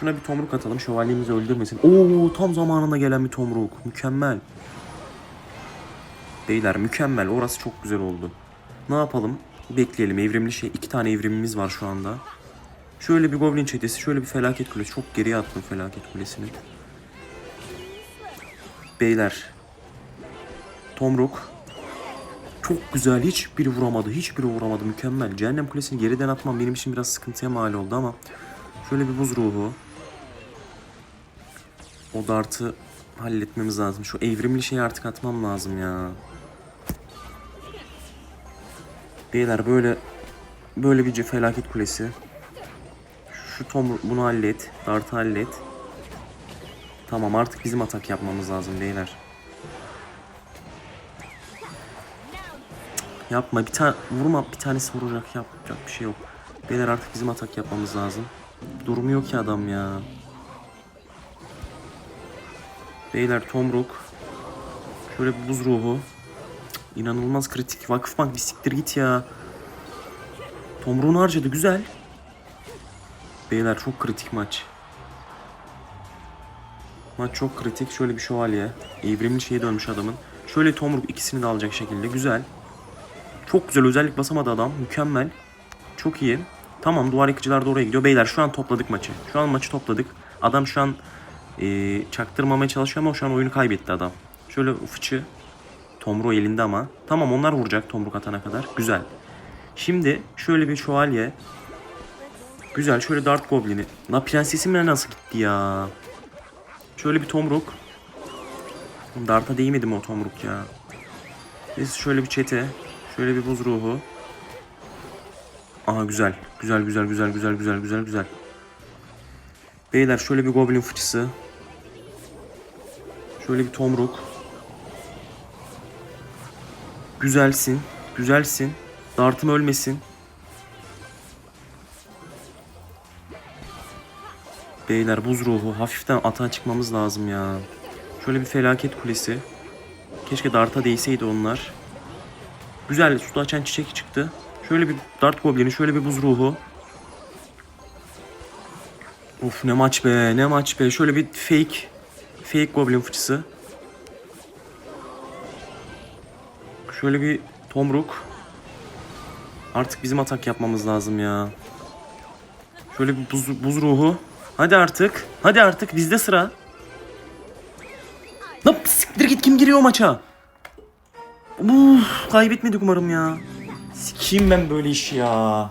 Şuna bir tomruk atalım. Şövalyemizi öldürmesin. Oo tam zamanında gelen bir tomruk. Mükemmel. Beyler mükemmel. Orası çok güzel oldu. Ne yapalım? Bekleyelim. Evrimli şey. iki tane evrimimiz var şu anda. Şöyle bir goblin çetesi. Şöyle bir felaket kulesi. Çok geriye attım felaket kulesini. Beyler. Tomruk. Çok güzel. Hiçbiri vuramadı. Hiçbiri vuramadı. Mükemmel. Cehennem kulesini geriden atmam benim için biraz sıkıntıya mal oldu ama. Şöyle bir buz ruhu. O dartı halletmemiz lazım. Şu evrimli şeyi artık atmam lazım ya. Beyler böyle böyle bir felaket kulesi. Şu tom bunu hallet. Dartı hallet. Tamam artık bizim atak yapmamız lazım beyler. Yapma bir tane vurma bir tanesi vuracak yapacak bir şey yok. Beyler artık bizim atak yapmamız lazım. Durmuyor ki adam ya. Beyler Tomruk. Şöyle bir buz ruhu. İnanılmaz kritik. Vakıfbank bir siktir git ya. Tomruğunu harcadı güzel. Beyler çok kritik maç. Maç çok kritik. Şöyle bir şövalye. Evrimli şeye dönmüş adamın. Şöyle Tomruk ikisini de alacak şekilde. Güzel. Çok güzel özellik basamadı adam. Mükemmel. Çok iyi. Tamam duvar yıkıcılar da oraya gidiyor. Beyler şu an topladık maçı. Şu an maçı topladık. Adam şu an eee, çaktırmamaya çalışıyor ama şu an oyunu kaybetti adam. Şöyle fıçı. Tomru elinde ama. Tamam onlar vuracak tomruk atana kadar. Güzel. Şimdi şöyle bir şövalye. Güzel şöyle dart goblini. La prensesimle nasıl gitti ya? Şöyle bir tomruk. Dart'a değmedi mi o tomruk ya? Neyse şöyle bir çete. Şöyle bir buz ruhu. Aha güzel. Güzel güzel güzel güzel güzel güzel güzel. Beyler şöyle bir goblin fıçısı. Şöyle bir tomruk. Güzelsin. Güzelsin. Dartım ölmesin. Beyler buz ruhu. Hafiften atağa çıkmamız lazım ya. Şöyle bir felaket kulesi. Keşke darta değseydi onlar. Güzel suda açan çiçek çıktı. Şöyle bir dart goblini, şöyle bir buz ruhu. Of ne maç be, ne maç be. Şöyle bir fake, fake goblin fıçısı. Şöyle bir tomruk. Artık bizim atak yapmamız lazım ya. Şöyle bir buz, buz ruhu. Hadi artık. Hadi artık bizde sıra. Lan siktir git kim giriyor maça? Uf, kaybetmedik umarım ya. Sikeyim ben böyle işi ya.